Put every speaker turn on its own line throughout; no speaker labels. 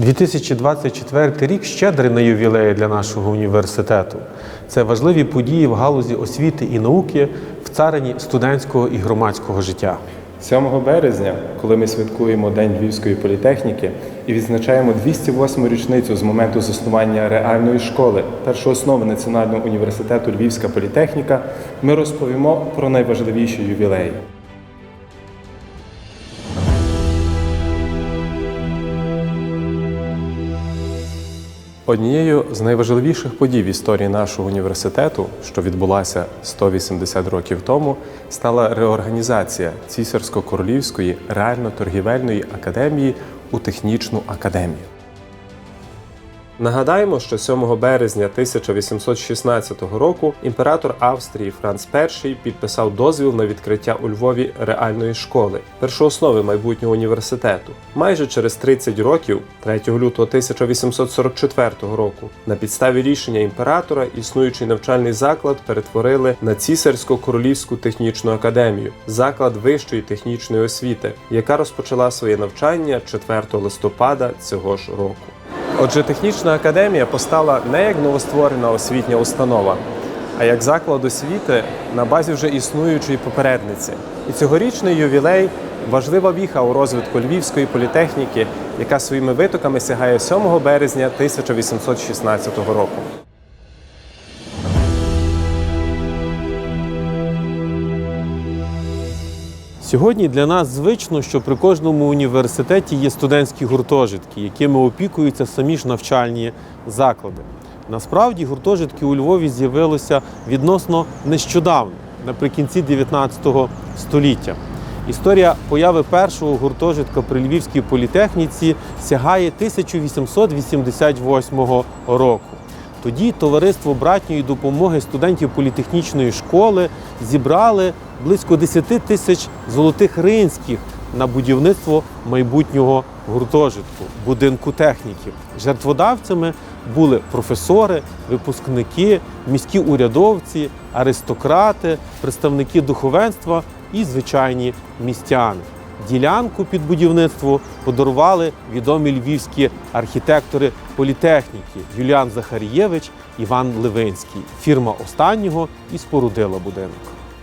2024 рік щедрий на ювілеї для нашого університету. Це важливі події в галузі освіти і науки в царині студентського і громадського життя.
7 березня, коли ми святкуємо День Львівської політехніки і відзначаємо 208 річницю з моменту заснування реальної школи, першооснови Національного університету Львівська політехніка, ми розповімо про найважливіші ювілеї. Однією з найважливіших подій в історії нашого університету, що відбулася 180 років тому, стала реорганізація Цісарсько-Королівської реально-торгівельної академії у технічну академію. Нагадаємо, що 7 березня 1816 року імператор Австрії Франц І підписав дозвіл на відкриття у Львові реальної школи, першооснови майбутнього університету. Майже через 30 років, 3 лютого 1844 року, на підставі рішення імператора існуючий навчальний заклад перетворили на цісарсько-королівську технічну академію, заклад вищої технічної освіти, яка розпочала своє навчання 4 листопада цього ж року. Отже, технічна академія постала не як новостворена освітня установа, а як заклад освіти на базі вже існуючої попередниці. І цьогорічний ювілей важлива віха у розвитку львівської політехніки, яка своїми витоками сягає 7 березня 1816 року.
Сьогодні для нас звично, що при кожному університеті є студентські гуртожитки, якими опікуються самі ж навчальні заклади. Насправді гуртожитки у Львові з'явилися відносно нещодавно, наприкінці 19 століття. Історія появи першого гуртожитка при Львівській політехніці сягає 1888 року. Тоді товариство братньої допомоги студентів політехнічної школи зібрали близько 10 тисяч золотих ринських на будівництво майбутнього гуртожитку, будинку техніків. Жертводавцями були професори, випускники, міські урядовці, аристократи, представники духовенства і звичайні містяни. Ділянку під будівництво подарували відомі львівські архітектори політехніки Юліан Захарієвич, Іван Левинський. Фірма останнього і спорудила будинок.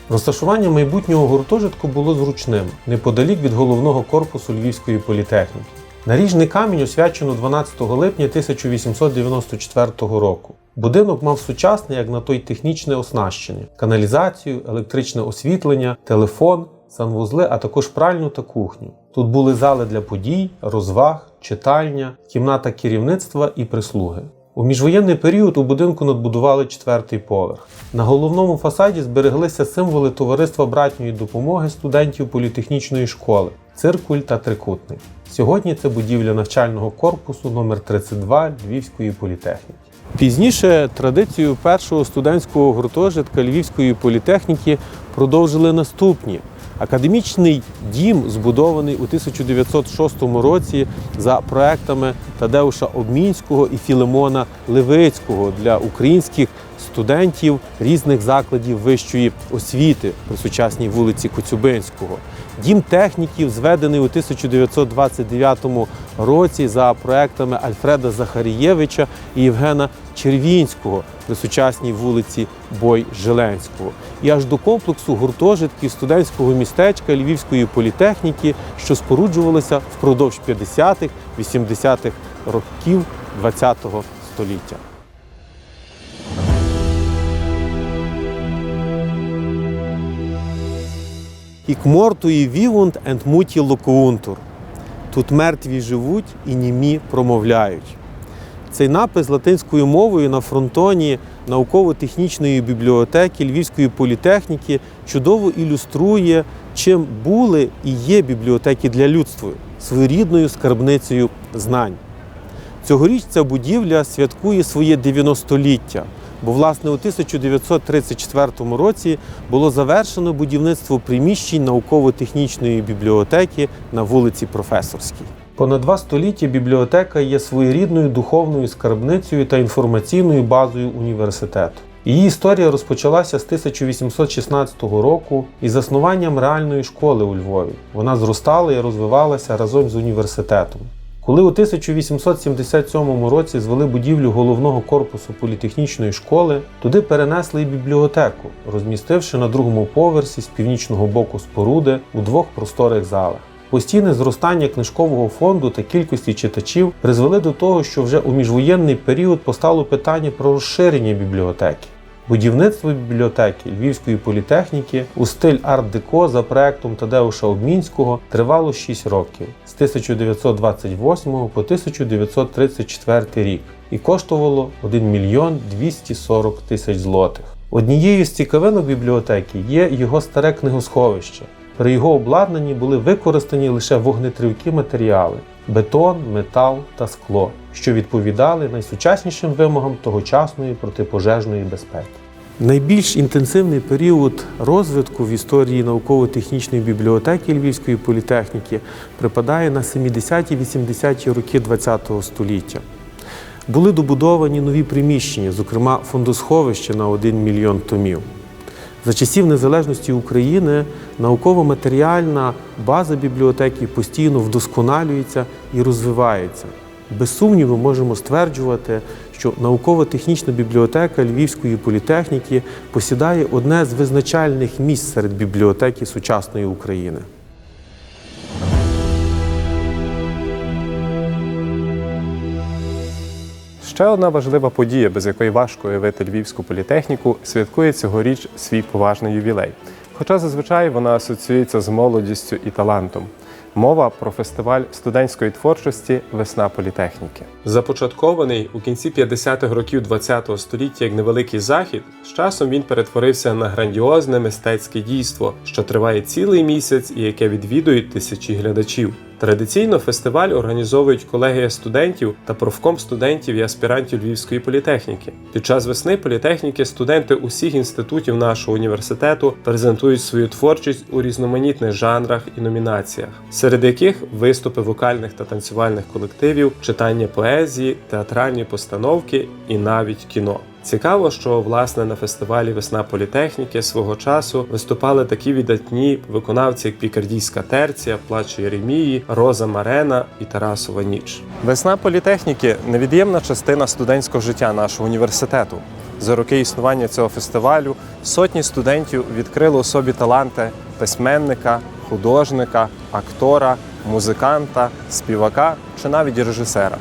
Розташування майбутнього гуртожитку було зручним, неподалік від головного корпусу Львівської політехніки. Наріжний камінь освячено 12 липня 1894 року. Будинок мав сучасне, як на той технічне оснащення: каналізацію, електричне освітлення, телефон, санвузли, а також пральню та кухню. Тут були зали для подій, розваг, читальня, кімната керівництва і прислуги. У міжвоєнний період у будинку надбудували четвертий поверх. На головному фасаді збереглися символи товариства братньої допомоги студентів політехнічної школи, циркуль та трикутник. Сьогодні це будівля навчального корпусу номер 32 Львівської політехніки. Пізніше традицію першого студентського гуртожитка Львівської політехніки продовжили наступні. Академічний дім збудований у 1906 році за проектами Тадеуша Обмінського і Філимона Левицького для українських студентів різних закладів вищої освіти при сучасній вулиці Коцюбинського. Дім техніків зведений у 1929 році за проектами Альфреда Захарієвича і Євгена Червінського при сучасній вулиці Бой Жиленського. І аж до комплексу гуртожитків студентського містечка Львівської політехніки, що споруджувалися впродовж 50-х, 80-х років ХХ століття. Ік мортуї вівунд енд локуунтур. Тут мертві живуть і німі промовляють. Цей напис латинською мовою на фронтоні науково-технічної бібліотеки Львівської політехніки чудово ілюструє, чим були і є бібліотеки для людства своєрідною скарбницею знань. Цьогоріч ця будівля святкує своє 90-ліття, бо власне у 1934 році було завершено будівництво приміщень науково-технічної бібліотеки на вулиці Професорській. Понад два століття бібліотека є своєрідною духовною скарбницею та інформаційною базою університету. Її історія розпочалася з 1816 року із заснуванням реальної школи у Львові. Вона зростала і розвивалася разом з університетом. Коли у 1877 році звели будівлю головного корпусу політехнічної школи, туди перенесли і бібліотеку, розмістивши на другому поверсі з північного боку споруди у двох просторих залах. Постійне зростання книжкового фонду та кількості читачів призвели до того, що вже у міжвоєнний період постало питання про розширення бібліотеки. Будівництво бібліотеки Львівської політехніки у стиль арт-деко за проектом Тадеуша Обмінського тривало 6 років з 1928 по 1934 рік і коштувало 1 мільйон 240 тисяч злотих. Однією з цікавинок бібліотеки є його старе книгосховище. При його обладнанні були використані лише вогнетривкі матеріали бетон, метал та скло, що відповідали найсучаснішим вимогам тогочасної протипожежної безпеки. Найбільш інтенсивний період розвитку в історії науково-технічної бібліотеки Львівської політехніки припадає на 70-80-ті роки ХХ століття. Були добудовані нові приміщення, зокрема фондосховище на 1 мільйон томів. За часів незалежності України науково-матеріальна база бібліотеки постійно вдосконалюється і розвивається. Без сумніву можемо стверджувати, що науково-технічна бібліотека Львівської політехніки посідає одне з визначальних місць серед бібліотеки сучасної України.
Ще одна важлива подія, без якої важко уявити львівську політехніку, святкує цьогоріч свій поважний ювілей. Хоча зазвичай вона асоціюється з молодістю і талантом. Мова про фестиваль студентської творчості Весна політехніки. Започаткований у кінці 50-х років ХХ століття як невеликий захід, з часом він перетворився на грандіозне мистецьке дійство, що триває цілий місяць і яке відвідують тисячі глядачів. Традиційно фестиваль організовують колегія студентів та профком студентів і аспірантів Львівської політехніки. Під час весни політехніки студенти усіх інститутів нашого університету презентують свою творчість у різноманітних жанрах і номінаціях, серед яких виступи вокальних та танцювальних колективів, читання поезії, театральні постановки і навіть кіно. Цікаво, що власне на фестивалі Весна політехніки свого часу виступали такі віддатні виконавці, як Пікардійська терція, Плач Єремії, Роза Марена і Тарасова ніч. Весна політехніки невід'ємна частина студентського життя нашого університету. За роки існування цього фестивалю сотні студентів відкрили у собі таланти письменника, художника, актора, музиканта, співака чи навіть режисера.